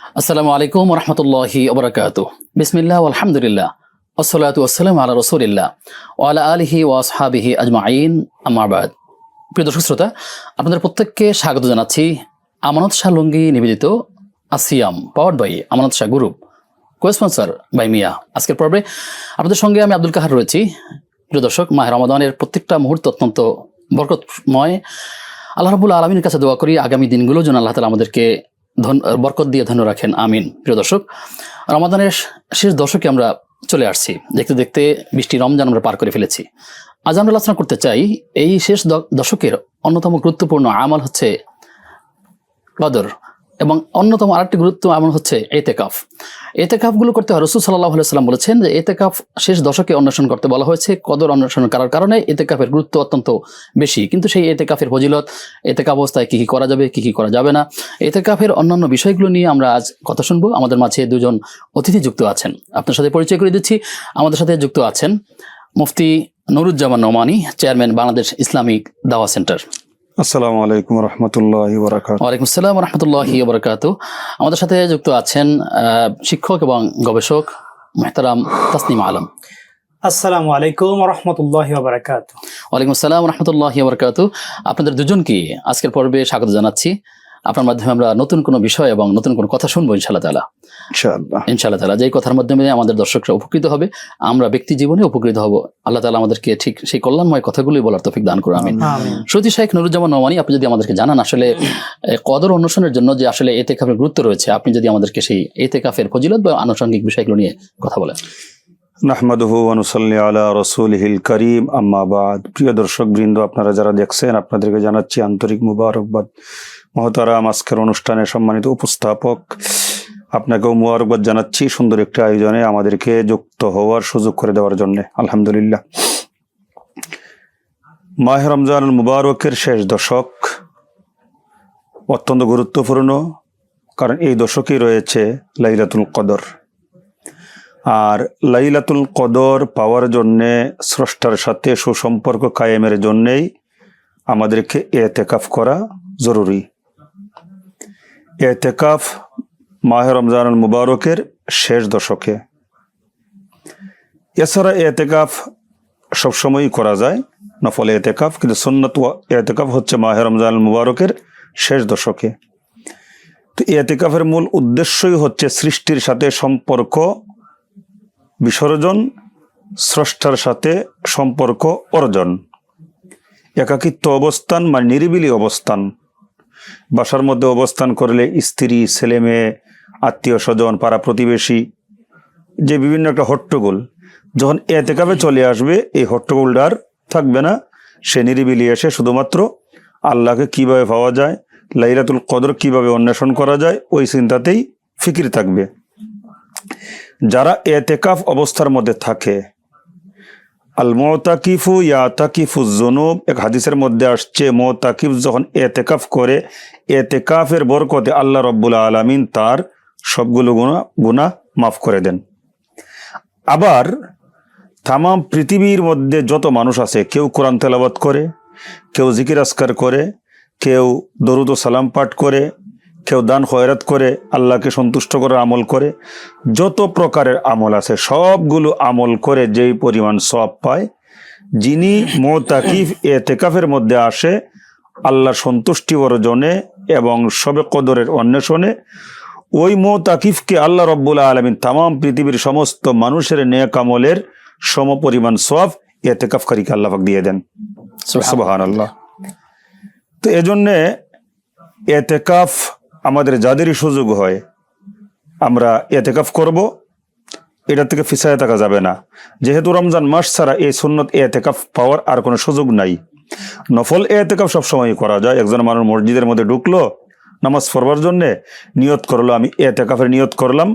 আসসালামু আলাইকুম রহমতুল্লাহি ওবরাকাত বিসমিল্লাহ আলহামদুলিল্লাহ আসসালাতু আসসালাম আলা রসুলিল্লাহ ওয়ালা আলিহি ওয়াসহাবিহি আজমাইন আমাবাদ প্রিয় দর্শক শ্রোতা, আপনাদের প্রত্যেককে স্বাগত জানাচ্ছি আমানত শাহ লুঙ্গি নিবেদিত আসিয়াম powered by Amanat Shah group cosponsor by মিয়া। আজকের পর্বে আপনাদের সঙ্গে আমি আব্দুল কাহার রয়েছি। প্রিয় দর্শক, মাহ রমাদানের প্রত্যেকটা মুহূর্ত অত্যন্ত বরকতময়। আল্লাহ রাবুল আলমীর কাছে দোয়া করি, আগামী দিনগুলো যেন আল্লাহ তালা আমাদেরকে ধন, বরকত দিয়ে ধন্য রাখেন, আমিন। প্রিয় দর্শক, রমাদানের শেষ দশকে আমরা চলে আসছি। দেখতে দেখতে বৃষ্টি রমজান আমরা পার করে ফেলেছি। আজ আমরা আলোচনা করতে চাই, এই শেষ দশকের অন্যতম গুরুত্বপূর্ণ আমল হচ্ছে কদর। এবং অন্যতম আরেকটি গুরুত্ব এমন হচ্ছে এতেকাফ। এতেকাফগুলো করতে হয় রসুল সাল্লাহ সাল্লাম বলেছেন যে এতেকাফ শেষ দশকে অন্বেষণ করতে বলা হয়েছে, কদর অন্বেষণ করার কারণে এতেকাফের গুরুত্ব অত্যন্ত বেশি। কিন্তু সেই এতেকাফের ফজিলত, এতেকাফ অবস্থায় কী কী করা যাবে, কি কি করা যাবে না, এতেকাফের অন্যান্য বিষয়গুলো নিয়ে আমরা আজ কথা শুনব। আমাদের মাঝে দুজন অতিথি যুক্ত আছেন। আপনার সাথে পরিচয় করে দিচ্ছি। আমাদের সাথে যুক্ত আছেন Mufti Nuruzzaman Nomani, chairman Bangladesh Islamic Dawah centre. আসসালামু আলাইকুম রহমতুল্লাহ ওয়ালাইকুম আসসালাম রহমতুল্লাহ বরকাত আমাদের সাথে যুক্ত আছেন আহ, শিক্ষক এবং গবেষক মেহতারাম তাসনিম আলম। আসসালামু আলাইকুম রহমতুল্লাহ বারাকাত ওয়ালাইকুম আসসালাম রহমতুল্লাহ বরকাত আপনাদের দুজনকে আজকের পর্বে স্বাগত জানাচ্ছি। আপনার মাধ্যমে আমরা নতুন কোনো বিষয় এবং নতুন কোনো কথা শুনব ইনশাআল্লাহ তালা ইনশাআল্লাহ। ইনশাআল্লাহ তালা যেই কথার মাধ্যমে আমাদের দর্শকরা উপকৃত হবে আমরা ব্যক্তি জীবনে উপকৃত হব। আল্লাহ তালা আমাদেরকে ঠিক সেই কল্যাণময় কথাগুলোই বলার তফিক দান করো আমিন। আমিন। সতী শাহেখ নুরুজ্জামান নোমানি আপনি যদি আমাদেরকে জানান আসলে কদর অনুসরণের জন্য যে আসলে এতে কাফের গুরুত্ব রয়েছে আপনি যদি আমাদেরকে সেই এতে কাফের ফজিলত বা আনুষঙ্গিক বিষয়গুলো নিয়ে কথা বলেন। নাহমাদুহু অনুসল্লি আলা রসুলহিল করিম আম্মা বাদ। প্রিয় দর্শক বৃন্দ আপনারা যারা দেখছেন আপনাদেরকে জানাচ্ছি আন্তরিক মুবারকবাদ। মহতারাম, আজকের অনুষ্ঠানে সম্মানিত উপস্থাপক আপনাকেও মুবারকবাদ জানাচ্ছি সুন্দর একটি আয়োজনে আমাদেরকে যুক্ত হওয়ার সুযোগ করে দেওয়ার জন্য। আলহামদুলিল্লাহ। মাহ রমজান মুবারকের শেষ দশক অত্যন্ত গুরুত্বপূর্ণ, কারণ এই দশকেই রয়েছে লাইলাতুল কদর। আর লাইলাতুল কদর পাওয়ার জন্যে, স্রষ্টার সাথে সুসম্পর্ক কায়েমের জন্যেই আমাদেরকে এতেকাফ করা জরুরি। এতেকাফ মাহ রমজানুল মুবারকের শেষ দশকে। এছাড়া এতেকাফ সবসময়ই করা যায়, নফল এতেকাফ, কিন্তু সুন্নত ওয়া এতেকাফ হচ্ছে মাহ রমজানুল মুবারকের শেষ দশকে। তো এতেকাফের মূল উদ্দেশ্যই হচ্ছে সৃষ্টির সাথে সম্পর্ক বিসর্জন, স্রষ্টার সাথে সম্পর্ক অর্জন। একাকিত্ব অবস্থান বা নিরিবিলি অবস্থান। বাসার মধ্যে অবস্থান করলে স্ত্রী, ছেলে মেয়ে, আত্মীয় স্বজন, পাড়া প্রতিবেশী, যে বিভিন্ন একটা হট্টগোল, যখন এতেকাবে চলে আসবে, এই হট্টগোলটা আর থাকবে না। সে নিরিবিলি এসে শুধুমাত্র আল্লাহকে কীভাবে পাওয়া যায়, লাইলাতুল কদর কীভাবে অন্বেষণ করা যায়, ওই চিন্তাতেই ফিকির থাকবে। যারা এতেকাফ অবস্থার মধ্যে থাকে আল মোতাকিফু ইয়া তাকিফু জুনুব এক হাদিসের মধ্যে আসছে, মোতাকিফ যখন এতেকাফ করে, এতেকাফের বরকতে আল্লাহ রব্বুল আলমিন তার সবগুলো গুণা গুণা মাফ করে দেন। আবার তাম পৃথিবীর মধ্যে যত মানুষ আছে, কেউ কোরআন তেলাবাত করে, কেউ জিকির আসকার করে, কেউ দরুদ সালাম পাঠ করে কেউ দান খয়রাত করে আল্লাহকে সন্তুষ্ট করে আমল করে যত প্রকারের আমল আছে সবগুলো আমল করে যেই পরিমাণ সব পায় যিনি মোতাকিফ এ তেকাফের মধ্যে আসে আল্লাহ সন্তুষ্টি অর্জনে এবং সবে কদরের অন্বেষণে ওই মোতাকিফকে আল্লাহ রব্বুল আলমিন তাম পৃথিবীর সমস্ত মানুষের নেক আমলের সম পরিমাণ সব এতেকাফকারীকে আল্লাহাক দিয়ে দেন। সুবাহান আল্লাহ তো এজন্যে এতেকাফ আমাদের যাদেরই সুযোগ হয়, আমরা এতেকাফ করব। এটা থেকে ফিসায় থাকা যাবে না। যেহেতু রমজান মাস ছাড়া এই সুন্নত এতেকাফ পাওয়ার আর কোনো সুযোগ নাই। নফল এতেকাফ সবসময় করা যায়। একজন মানুষ মসজিদের মধ্যে ঢুকলো, নামাজ পড়বার জন্যে নিয়ত করল, আমি এতেকাফের নিয়ত করলাম।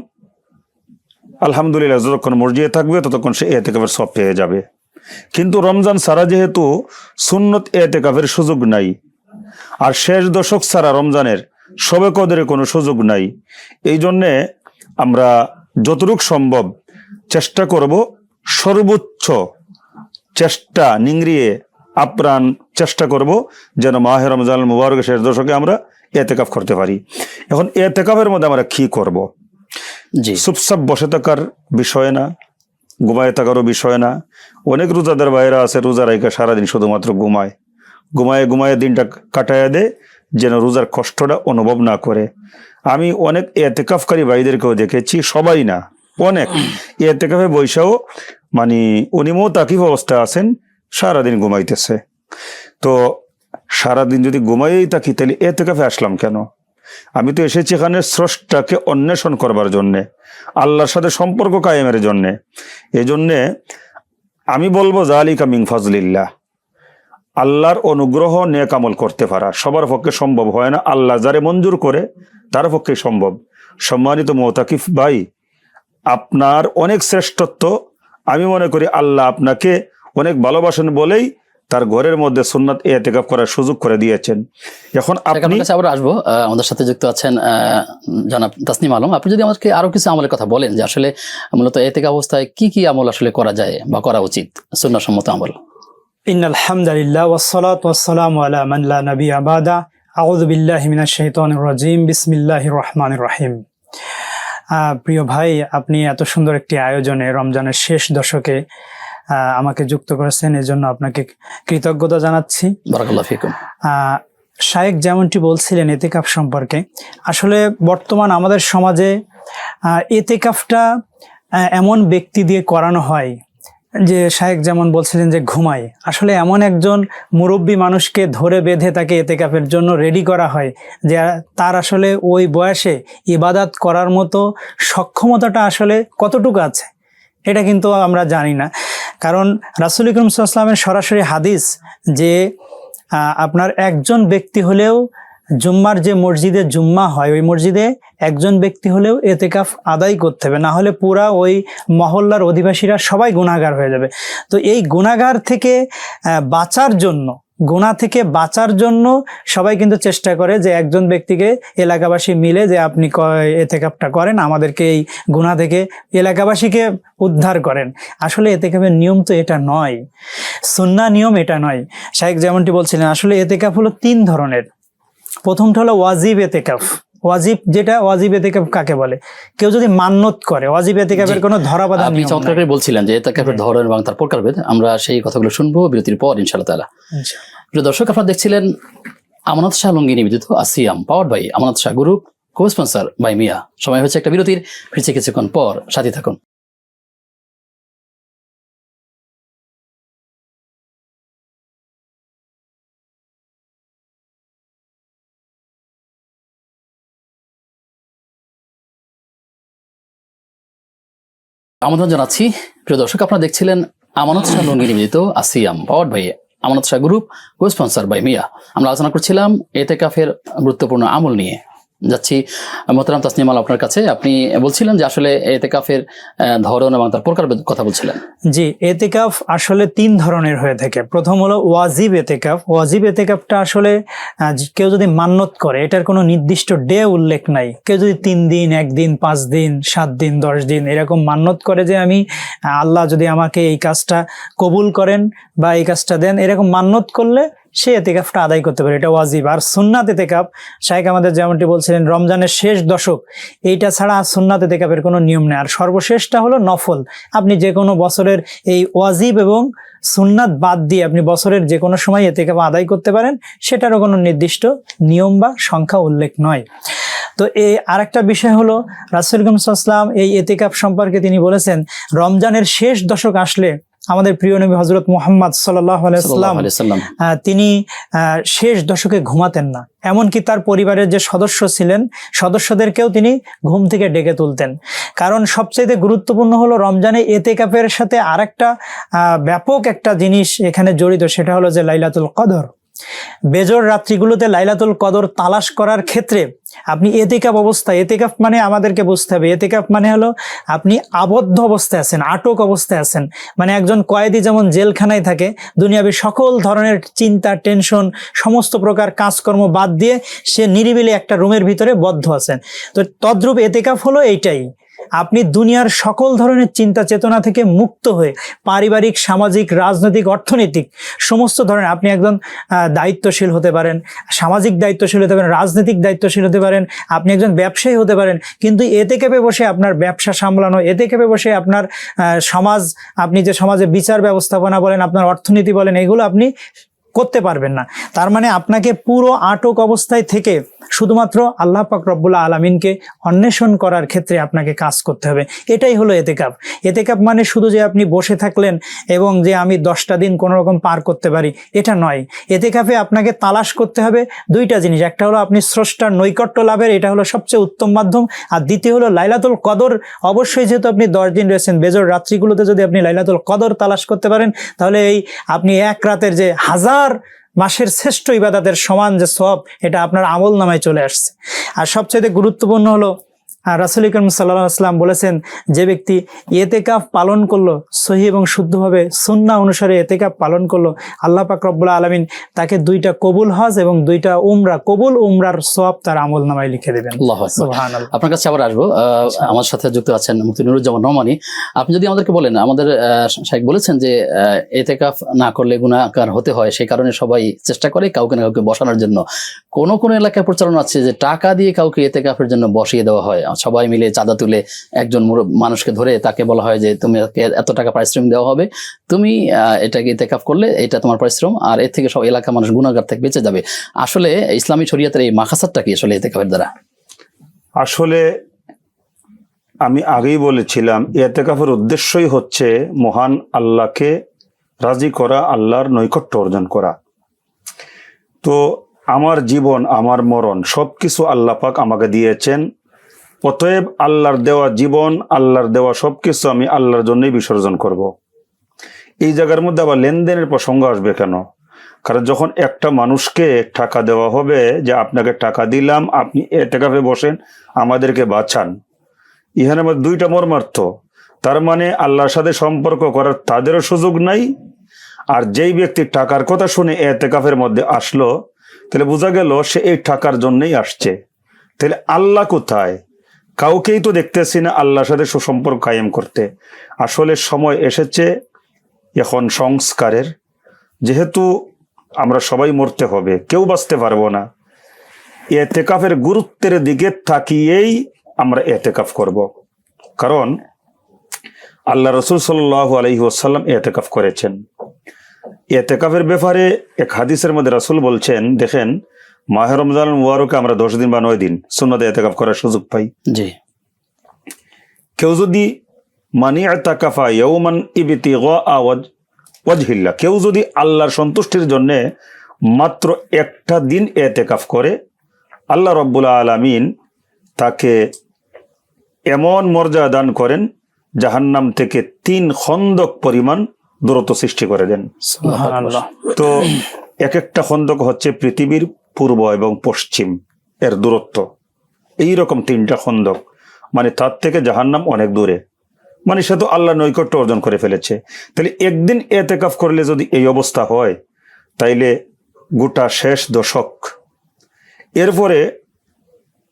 আলহামদুলিল্লাহ, যতক্ষণ মসজিদে থাকবে, ততক্ষণ সে এতেকাফের সব পেয়ে যাবে। কিন্তু রমজান ছাড়া যেহেতু সুন্নত এতেকাফের সুযোগ নাই, আর শেষ দশক ছাড়া রমজানের সবে কদরে কোনো সুযোগ নাই। এই জন্যে আমরা যতটুক সম্ভব চেষ্টা করব সর্বোচ্চ চেষ্টা নিংড়িয়ে আপ্রাণ চেষ্টা করব যেন মাহে রমজান মুবারক শেষ দশকে আমরা এতেকাফ করতে পারি। এখন এতেকাফের মধ্যে আমরা কি করব? জি। চুপচাপ বসে থাকার বিষয় না ঘুমায় থাকারও বিষয় না। অনেক রোজাদার বাইরে আছে রোজা রাইকা সারাদিন শুধুমাত্র ঘুমায়। ঘুমায় ঘুমায় দিনটা কাটায় দেয়। যেন রোজার কষ্টটা অনুভব না করে। আমি অনেক এতেকাফকারী ভাইদেরকেও দেখেছি, সবাই না, অনেক এতেকাফে বৈশাও মানে উনিমও তাকিব অবস্থা আছেন, সারাদিন ঘুমাইতেছে। তো সারাদিন যদি ঘুমাইই থাকি, তাহলে এতেকাফে আসলাম কেন? আমি তো এসেছি এখানে স্রষ্টাকে অন্বেষণ করবার জন্যে, আল্লাহর সাথে সম্পর্ক কায়েমের জন্যে। এজন্যে আমি বলব জালিকা মিং ফজলিল্লাহ। আল্লাহর অনুগ্রহ নেক আমল করতে পারা। সবার পক্ষে সম্ভব হয় না। আল্লাহ যারে মঞ্জুর করে তার পক্ষে সম্ভব। সম্মানিত মোতাকিফ ভাই আপনার অনেক শ্রেষ্ঠত্ব। আমি মনে করি আল্লাহ আপনাকে অনেক ভালোবাসেন বলেই তার ঘরের মধ্যে সুন্নাত এতেকাফ করার সুযোগ করে দিয়েছেন। এখন আপনি আবার আসব। আমাদের সাথে যুক্ত আছেন জনাব তাসনিম আলম। আপনি যদি আমাদেরকে আরও কিছু আমলের কথা বলেন যে আসলে মূলত এতেকা অবস্থায় কি কি আমল আসলে করা যায় বা করা উচিত সুন্নাহসম্মত আমল। ইন আলহামদুলিল্লাহ ওয়াসসালাতু ওয়াসসালামু আলা মান লা নাবিয়্যা বাদা। আউযু বিল্লাহি মিনাশ শাইতানির রাজিম। বিসমিল্লাহির রহমানির রহিম। প্রিয় ভাই আপনি এত সুন্দর একটি আয়োজনে রমজানের শেষ দশকে আমাকে যুক্ত করেছেন এজন্য আপনাকে কৃতজ্ঞতা জানাচ্ছি। আহ, শায়েক যেমনটি বলছিলেন এতেকাফ সম্পর্কে আসলে বর্তমান আমাদের সমাজে এতেকাফটা এমন ব্যক্তি দিয়ে করানো হয় যে শায়েক যেমন বলছিলেন যে ঘুমায়, আসলে এমন একজন মুরব্বী মানুষকে ধরে বেঁধে তাকে এতে এতেকাফের জন্য রেডি করা হয়, যে তার আসলে ওই বয়সে ইবাদাত করার মতো সক্ষমতাটা আসলে কতটুকু আছে, এটা কিন্তু আমরা জানি না। কারণ রাসুল ইকরম সরাসরি হাদিস যে আপনার একজন ব্যক্তি হলেও জুম্মার যে মসজিদে জুম্মা হয়, ওই মসজিদে একজন ব্যক্তি হলেও এতেকাফ আদায় করতে হবে। না হলে পুরা ওই মহল্লার অধিবাসীরা সবাই গুণাগার হয়ে যাবে। তো এই গুণাগার থেকে বাঁচার জন্য গুণা থেকে বাঁচার জন্য সবাই কিন্তু চেষ্টা করে যে একজন ব্যক্তিকে এলাকাবাসী মিলে যে আপনি ক- এতেকাফটা করেন, আমাদেরকে এই গুণা থেকে এলাকাবাসীকে উদ্ধার করেন। আসলে এতেকাফের নিয়ম তো এটা নয়। সুন্না নিয়ম এটা নয়। শাহেক যেমনটি বলছিলেন, আসলে এতেকাফ হলো তিন ধরনের। প্রথমটা হলো ওয়াজিব এতেকাফ। ওয়াজিব যেটা ওয়াজিব এতেকাফ কাকে বলে? কেউ যদি মান্যত করে ওয়াজিব এতেকাফের। কোনো ধরাবাধা আপনি নিয়ম চমৎকার। করে বলছিলেন যে এতেকাফের ধরন এবং তার প্রকারভেদ। আমরা সেই কথাগুলো শুনব বিরতির পর ইনশাআল্লাহ তাআলা। প্রিয় দর্শক আপনারা দেখছিলেন আমানত শাহ লঙ্গি নিবেদিত আসিয়াম power by Amanat Shah group cosponsor by মিয়া। সময় হচ্ছে একটা বিরতির ফিরছে কিছুক্ষণ পর সাথে থাকুন। আমন্ত্রণ জানাচ্ছি। প্রিয় দর্শক, আপনারা দেখছিলেন আমানত শাহ লঙ্গি নিবেদিত আসিয়াম power by Amanat Shah group cosponsor by মিয়া। আমরা আলোচনা করছিলাম এতে কাফের গুরুত্বপূর্ণ আমল নিয়ে। যাচ্ছি। মোহতারাম তাসনিমাল আপনার কাছে। আপনি বলছিলেন যে আসলে এতেকাফের ধরন এবং তার প্রকার কথা বলছিলেন। জি, এতেকাফ আসলে তিন ধরনের হয়ে থাকে। প্রথম হলো ওয়াজিব এতেকাফ। ওয়াজিব এতেকাফটা আসলে কেউ যদি মান্যত করে, এটার কোনো নির্দিষ্ট ডে উল্লেখ নাই। কেউ যদি তিন দিন একদিন পাঁচ দিন, সাত দিন, দশ দিন এরকম মান্যত করে যে আমি আল্লাহ যদি আমাকে এই কাজটা কবুল করেন বা এই কাজটা দেন, এরকম মান্যত করলে সে এতেকাফটা আদায় করতে পারে, এটা ওয়াজিব। আর সুন্নাত এতেকাফ শাহেক আমাদের যেমনটি বলছিলেন, রমজানের শেষ দশক, এইটা ছাড়া আর সুন্নাত এতেকাফের কোনো নিয়ম নেই। আর সর্বশেষটা হলো নফল। আপনি যে কোনো বছরের এই ওয়াজিব এবং সুন্নাত বাদ দিয়ে আপনি বছরের যে কোনো সময় এতেকাফ আদায় করতে পারেন, সেটারও কোনো নির্দিষ্ট নিয়ম বা সংখ্যা উল্লেখ নয়। তো এই আরেকটা বিষয় হলো, রাসুল গমসাল্লাম এই এতেকাফ সম্পর্কে তিনি বলেছেন, রমজানের শেষ দশক আসলে আমাদের প্রিয় নবী হজরত মোহাম্মদ সাল্লাম তিনি শেষ দশকে ঘুমাতেন না। এমনকি তার পরিবারের যে সদস্য ছিলেন সদস্যদেরকেও তিনি ঘুম থেকে ডেকে তুলতেন। কারণ সবচেয়ে গুরুত্বপূর্ণ হলো রমজানে এতে কাপের সাথে আরেকটা আহ, ব্যাপক একটা জিনিস এখানে জড়িত সেটা হলো যে লাইলাতুল কদর। বেজর রাত্রিগুলোতে লাইলাতুল কদর তালাশ করার ক্ষেত্রে আপনি এতেকাপ অবস্থা, এতেকাপ মানে আমাদেরকে বুঝতে হবে। এতেকাপ মানে হলো আপনি আবদ্ধ অবস্থায় আছেন, আটক অবস্থায় আছেন। মানে একজন কয়েদি যেমন জেলখানায় থাকে, দুনিয়াবি সকল ধরনের চিন্তা, টেনশন, সমস্ত প্রকার কাজকর্ম বাদ দিয়ে সে নিরিবিলি একটা রুমের ভিতরে বদ্ধ আছেন। তো তদ্রূপ এতেকাপ হলো এইটাই। আপনি দুনিয়ার সকল ধরনের চিন্তা চেতনা থেকে মুক্ত হয়ে পারিবারিক, সামাজিক, রাজনৈতিক, অর্থনৈতিক সমস্ত ধরনের আপনি একজন দায়িত্বশীল হতে পারেন, সামাজিক দায়িত্বশীল হতে পারেন, রাজনৈতিক দায়িত্বশীল হতে পারেন, আপনি একজন ব্যবসায়ী হতে পারেন, কিন্তু এতে কেঁপে বসে আপনার ব্যবসা সামলানো এতে কেঁপে বসে আপনার সমাজ, আপনি যে সমাজে বিচার ব্যবস্থাপনা বলেন, আপনার অর্থনীতি বলেন, এগুলো আপনি করতে পারবেন না। তার মানে আপনাকে পুরো আটক অবস্থায় থেকে শুধুমাত্র আল্লাহ পাক রব্বুল্লাহ আলমিনকে অন্বেষণ করার ক্ষেত্রে আপনাকে কাজ করতে হবে। এটাই হলো এতেকাপ। এতেকাপ মানে শুধু যে আপনি বসে থাকলেন এবং যে আমি দশটা দিন কোনো রকম পার করতে পারি, এটা নয়। এতেকাপে আপনাকে তালাশ করতে হবে দুইটা জিনিস। একটা হলো আপনি স্রষ্টার নৈকট্য লাভের, এটা হলো সবচেয়ে উত্তম মাধ্যম। আর দ্বিতীয় হলো লাইলাতুল কদর। অবশ্যই যেহেতু আপনি দশ দিন রয়েছেন, বেজর রাত্রিগুলোতে যদি আপনি লাইলাতুল কদর তালাশ করতে পারেন, তাহলে এই আপনি এক রাতের যে হাজার মাসের শ্রেষ্ঠ ইবাদাতের সমান যে সব এটা আপনার আমল নামায় চলে আসছে। আর সবচেয়ে গুরুত্বপূর্ণ হলো রাসুল করিম সাল্লাহ আসলাম বলেছেন যে ব্যক্তি এতেকাফ পালন করল সহি এবং শুদ্ধভাবে সুন্না অনুসারে এতেকাফ পালন করল আল্লাহ পাক রব্বুল আলমিন তাকে দুইটা কবুল হজ এবং দুইটা উমরা কবুল উমরার সব তার আমল নামায় লিখে দেবেন। আপনার কাছে আবার আসব আমার সাথে যুক্ত আছেন মুফতি নুরুজ্জামান রহমানি। আপনি যদি আমাদেরকে বলেন আমাদের শাহেক বলেছেন যে আহ, এতেকাফ না করলে গুণাকার হতে হয় সেই কারণে সবাই চেষ্টা করে কাউকে না কাউকে বসানোর জন্য। কোন কোন এলাকায় প্রচলন আছে যে টাকা দিয়ে কাউকে এতেকাফের জন্য বসিয়ে দেওয়া হয়। সবাই মিলে চাঁদা তুলে একজন মানুষকে ধরে তাকে বলা হয় যে তুমি এত টাকা পারিশ্রমিক দেওয়া হবে। তুমি এটাকে এতেকাফ করলে এটা তোমার পরিশ্রম, আর এর থেকে সব এলাকা মানুষ গুণাগার থেকে বেঁচে যাবে। আসলে ইসলামী শরিয়াতের এই মাখাসাতটা কি আসলে এতেকাফের দ্বারা? আসলে আমি আগেই বলেছিলাম এতেকাফের উদ্দেশ্যই হচ্ছে মহান আল্লাহকে রাজি করা, আল্লাহর নৈকট্য অর্জন করা। তো আমার জীবন, আমার মরণ সবকিছু আল্লাহ পাক আমাকে দিয়েছেন। অতএব আল্লাহর দেওয়া জীবন, আল্লাহর দেওয়া সব কিছু আমি আল্লাহর জন্যই বিসর্জন করব। এই জায়গার মধ্যে আবার লেনদেনের প্রসঙ্গ আসবে কেন? কারণ যখন একটা মানুষকে টাকা দেওয়া হবে যে, আপনাকে টাকা দিলাম, আপনি এ এতেকাফে বসেন, আমাদেরকে বাঁচান। ইহানের মধ্যে দুইটা মর্মার্থ। তার মানে আল্লাহর সাথে সম্পর্ক করার তাদেরও সুযোগ নাই, আর যেই ব্যক্তি টাকার কথা শুনে এতেকাফের মধ্যে আসলো, তাহলে বোঝা গেল সে এই টাকার জন্যই আসছে। তাহলে আল্লাহ কোথায়? কাউকেই তো দেখতেছি না আল্লাহর সাথে সুসম্পর্ক কায়েম করতে। আসলে সময় এসেছে এখন সংস্কারের। যেহেতু আমরা সবাই মরতে হবে, কেউ বাঁচতে পারব না। এতেকাফের গুরুত্বের দিকে তাকিয়েই আমরা এতেকাফ করব। কারণ আল্লাহ রসুল সাল্লাহ আলহি এতেকাফ করেছেন। এতেকাফের ব্যাপারে এক হাদিসের মধ্যে রাসুল বলছেন, দেখেন মাহ রমজান মুবারকে আমরা দশ দিন বা নয় দিন সুন্নতে এতেকাফ করার সুযোগ পাই। জি। কেউ যদি মানি এতাকাফা ইয়ৌমান ইবিতি ওয়াজহিল্লা কেউ যদি আল্লাহর সন্তুষ্টির জন্য মাত্র একটা দিন এতেকাফ করে আল্লাহ রব্বুল আলমিন তাকে এমন মর্যাদা দান করেন জাহান্নাম থেকে তিন খন্দক পরিমাণ দূরত্ব সৃষ্টি করে দেন। তো এক একটা খন্দক হচ্ছে পৃথিবীর পূর্ব এবং পশ্চিম এর দূরত্ব। এই রকম তিনটা খন্দক মানে তার থেকে জাহান্নাম অনেক দূরে। মানে সে তো আল্লাহ নৈকট্য অর্জন করে ফেলেছে। তাহলে একদিন এতেকাফ করলে যদি এই অবস্থা হয়, তাইলে গোটা শেষ দশক। এরপরে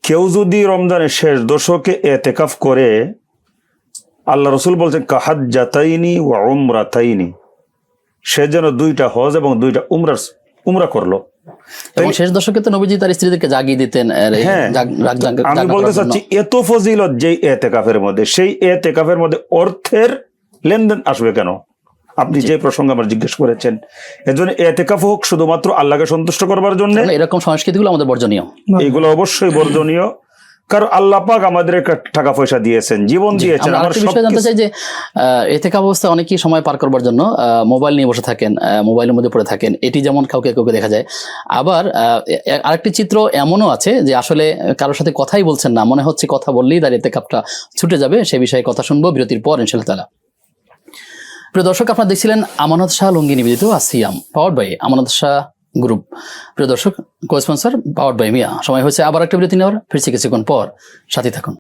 কেউ যদি রমজানের শেষ দশকে এতেকাফ করে, আল্লাহ রসুল বলছেন কাহাদ জাতাইনি ও উমরাতাইনি। সে যেন দুইটা হজ এবং দুইটা উমরা উমরা করল। এবং শেষ দশকে তো নবীজি তার স্ত্রীদেরকে জাগিয়ে দিতেন হ্যাঁ। আমি বলতে চাচ্ছি এত ফজিলত যে এতেকাফের মধ্যে সেই এতেকাফের মধ্যে অর্থের লেনদেন আসবে কেন? আপনি যে প্রসঙ্গে আমার জিজ্ঞেস করেছেন এজন্য এতেকাফ হোক শুধুমাত্র আল্লাহকে সন্তুষ্ট করবার জন্য এরকম সংস্কৃতিগুলো আমাদের বর্জনীয়। এগুলো অবশ্যই বর্জনীয়। কারণ আল্লাহ পাক আমাদের টাকা পয়সা দিয়েছেন জীবন দিয়েছেন আমার বিষয় জানতে চাই যে এতে কাপ অবস্থায় অনেকেই সময় পার করবার জন্য মোবাইল নিয়ে বসে থাকেন মোবাইলের মধ্যে পড়ে থাকেন। এটি যেমন কাউকে কাউকে দেখা যায়। আবার আরেকটি চিত্র এমনও আছে যে আসলে কারোর সাথে কথাই বলছেন না মনে হচ্ছে কথা বললেই তার এতে কাপটা ছুটে যাবে সে বিষয়ে কথা শুনব বিরতির পর ইনশাল্লাহ তালা প্রিয় দর্শক আপনারা দেখছিলেন আমানত শাহ লঙ্গি নিবেদিত আসিয়াম power by Amanat Shah group. প্রিয় দর্শক কো স্পন্সর পাওয়ার বাই মিয়া সময় হয়েছে আবার একটা বিরতি নেওয়ার। ফিরছি কিছুক্ষণ পর। সাথে থাকুন।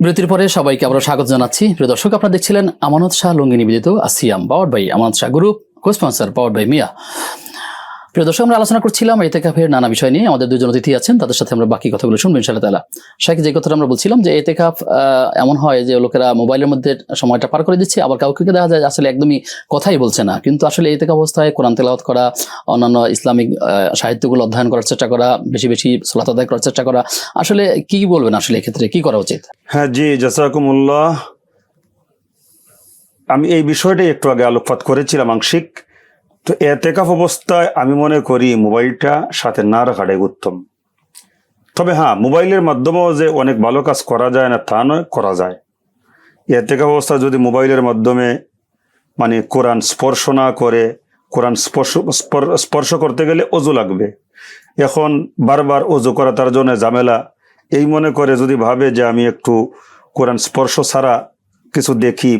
বিরতির পরে সবাইকে আবারও স্বাগত জানাচ্ছি। প্রিয় দর্শক, আপনারা দেখছিলেন আমানত শাহ লুঙ্গি নিবেদিত আসিয়াম power by Amanat Shah group cosponsor power by মিয়া প্রিয় দর্শক, আমরা আলোচনা করছিলাম এতেকাফের নানা বিষয় নিয়ে। আমাদের দুজন অতিথি আছেন, তাদের সাথে আমরা বাকি কথাগুলো শুনব ইনশাআল্লাহ তালা শাহ যে কথাটা আমরা বলছিলাম যে এতেকাফ এমন হয় যে লোকেরা মোবাইলের মধ্যে সময়টা পার করে দিচ্ছে, আবার কাউকে দেখা যায় আসলে একদমই কথাই বলছে না। কিন্তু আসলে এতেকাফ অবস্থায় কোরআন তেলাওয়াত করা, অন্যান্য ইসলামিক সাহিত্যগুলো অধ্যয়ন করার চেষ্টা করা, বেশি বেশি সোলাত আদায় করার চেষ্টা করা, আসলে কি বলবেন আসলে এক্ষেত্রে? কি করা উচিত? হ্যাঁ জি জাসাকুমুল্লাহ আমি এই বিষয়টাই একটু আগে আলোকপাত করেছিলাম আংশিক। তো এতেকাফ অবস্থায় আমি মনে করি মোবাইলটা সাথে না রাখাটাই উত্তম। তবে হ্যাঁ মোবাইলের মাধ্যমেও যে অনেক ভালো কাজ করা যায় না তা নয়, করা যায়। এতেকাফ অবস্থায় যদি মোবাইলের মাধ্যমে মানে কোরআন স্পর্শ না করে, কোরআন স্পর্শ স্পর্শ করতে গেলে অজু লাগবে। এখন বারবার অজু করা তার জন্য ঝামেলা। এই মনে করে যদি ভাবে যে আমি একটু কোরআন স্পর্শ ছাড়া কিছু দেখি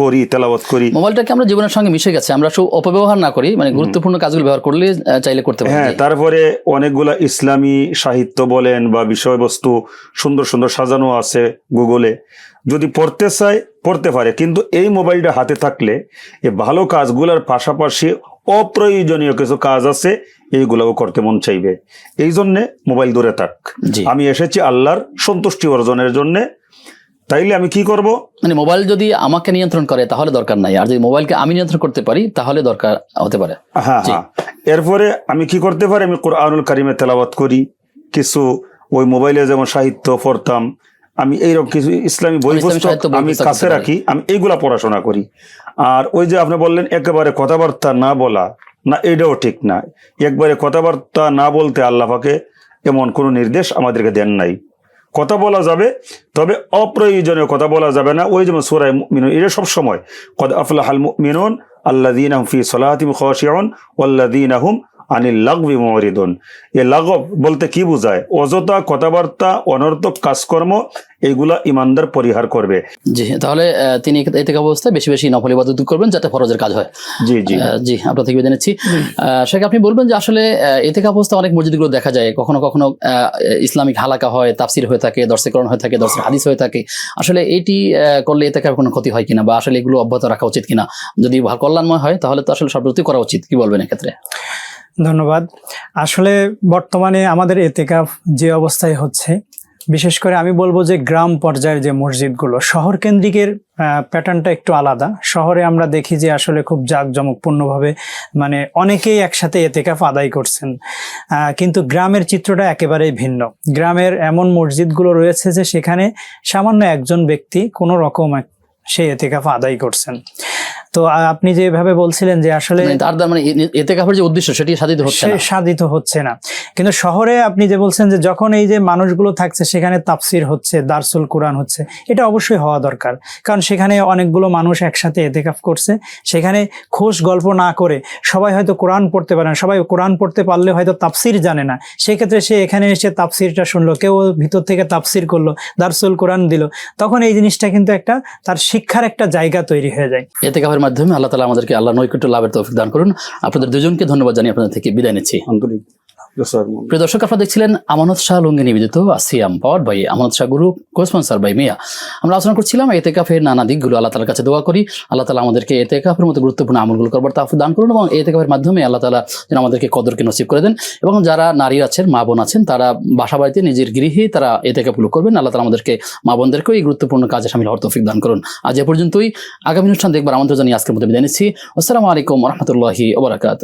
পড়ি তেলাওয়াত করি। মোবাইলটাকে আমরা জীবনের সঙ্গে মিশে গেছে আমরা সব অপব্যবহার না করি মানে গুরুত্বপূর্ণ কাজগুলো ব্যবহার করলে চাইলে করতে পারি হ্যাঁ তারপরে অনেকগুলা ইসলামী সাহিত্য বলেন বা বিষয়বস্তু সুন্দর সুন্দর সাজানো আছে গুগলে। যদি পড়তে চায় পড়তে পারে কিন্তু এই মোবাইলটা হাতে থাকলে এই ভালো কাজগুলোর পাশাপাশি অপ্রয়োজনীয় কিছু কাজ আছে এইগুলোও করতে মন চাইবে। এই জন্যে মোবাইল দূরে থাক। আমি এসেছি আল্লাহর সন্তুষ্টি অর্জনের জন্যে। তাইলে আমি কি করব? মানে মোবাইল যদি আমাকে নিয়ন্ত্রণ করে তাহলে দরকার নাই। আর যদি মোবাইলকে আমি নিয়ন্ত্রণ করতে পারি তাহলে দরকার হতে পারে। হ্যাঁ হ্যাঁ। এরপরে আমি কি করতে পারি? আমি কোরআনুল কারিমে তেলাওয়াত করি। কিছু ওই মোবাইলে যেমন সাহিত্য পড়তাম আমি এইরকম কিছু ইসলামী বই পুস্তক আমি কাছে রাখি আমি এইগুলা পড়াশোনা করি। আর ওই যে আপনি বললেন একেবারে কথাবার্তা না বলা না এটাও ঠিক না। একবারে কথাবার্তা না বলতে আল্লাহকে এমন কোনো নির্দেশ আমাদেরকে দেন নাই। কথা বলা যাবে, তবে অপ্রয়োজনীয় কথা বলা যাবে না। ওই যেমন সুরাই মিনুন এটা সবসময় কদ আফলাহাল মিনুন আল্লাদিন ফি সলাহিম খাশিউন ওয়াল্লাদিন হুম আনিল লাগবি মরিদুন এ লাগব বলতে কি বোঝায়? অযথা কথাবার্তা অনর্থক কাজকর্ম এগুলা ইমানদার পরিহার করবে। জি তাহলে তিনি এই থেকে অবস্থায় বেশি বেশি নফল ইবাদত করবেন যাতে ফরজের কাজ হয়। জি জি। জি আপনার থেকে নিচ্ছি। শেখ আপনি বলবেন যে আসলে আহ, এ থেকে অবস্থা অনেক মসজিদগুলো দেখা যায়। কখনো কখনো ইসলামিক হালাকা হয় তাফসির হয়ে থাকে দর্শকরণ হয়ে থাকে দর্শক হাদিস হয়ে থাকে। আসলে আহ, করলে এ থেকে কোনো ক্ষতি হয় কিনা বা আসলে এগুলো অব্যাহত রাখা উচিত কিনা? যদি কল্যাণময় হয় তাহলে তো আসলে সর্বপ্রতি করা উচিত। কি বলবেন এক্ষেত্রে? ধন্যবাদ। আসলে বর্তমানে আমাদের এতেকাফ যে অবস্থায় হচ্ছে, বিশেষ করে আমি বলব যে গ্রাম পর্যায়ের যে মসজিদগুলো শহর কেন্দ্রিকের প্যাটার্নটা একটু আলাদা। শহরে আমরা দেখি যে আসলে খুব জাঁকজমকপূর্ণভাবে মানে অনেকেই একসাথে এতেকাফ আদায় করছেন। কিন্তু গ্রামের চিত্রটা একেবারেই ভিন্ন। গ্রামের এমন মসজিদগুলো রয়েছে যে সেখানে সামান্য একজন ব্যক্তি কোনো রকম সেই এতেকাফ আদায় করছেন। তো আপনি যেভাবে বলছিলেন যে আসলে মানে তার মানে এতে কাপড় যে উদ্দেশ্য সেটি সাধিত হচ্ছে না। সাধিত হচ্ছে না। কিন্তু শহরে আপনি যে বলছেন যে যখন এই যে মানুষগুলো থাকছে সেখানে তাফসির হচ্ছে দারসুল কোরআন হচ্ছে এটা অবশ্যই হওয়া দরকার। কারণ সেখানে অনেকগুলো মানুষ একসাথে এতেকাফ করছে। সেখানে খোশ গল্প না করে সবাই হয়তো কোরআন পড়তে পারে না সবাই কোরআন পড়তে পারলে হয়তো তাফসির জানে না। সেক্ষেত্রে সে এখানে এসে তাফসিরটা শুনলো কেউ ভিতর থেকে তাফসির করল দারসুল কোরআন দিল তখন এই জিনিসটা কিন্তু একটা তার শিক্ষার একটা জায়গা তৈরি হয়ে যায়। এতে কাপের মাধ্যমে আল্লাহ তালা আমাদেরকে আল্লাহ নৈকট্য লাভের তৌফিক দান করুন। আপনাদের দুজনকে ধন্যবাদ জানিয়ে আপনাদের থেকে বিদায় নিচ্ছি। প্রিয় দর্শক, আপনারা দেখছিলেন আমানত শাহ লুঙ্গি নিবেদিত আসিয়াম power by Amanat Shah group cosponsor by মিয়া। আমরা আলোচনা করছিলাম এতে কাফের নানা দিকগুলো। আল্লাহ তালার কাছে দোয়া করি। আল্লাহ তালা আমাদেরকে এতে কাফের মতো গুরুত্বপূর্ণ আমলগুলো করবার তাফ দান করুন এবং এতে কাফের মাধ্যমে আল্লাহ তালা যেন আমাদেরকে কদরকে নসিব করে দেন এবং যারা নারী আছেন, মা বোন আছেন, তারা বাসা বাড়িতে নিজের গৃহে তারা এতে কাপগুলো করবেন। আল্লাহ তালা আমাদেরকে মা বোনদেরকেও এই গুরুত্বপূর্ণ কাজে সামিল হওয়ার তৌফিক দান করুন। আজ এ পর্যন্তই। আগামী অনুষ্ঠান দেখবার আমন্ত্রণ জানিয়ে আজকের মতো বিদায় নিচ্ছি। আসসালামু আলাইকুম রহমতুল্লাহি ওবরাকাত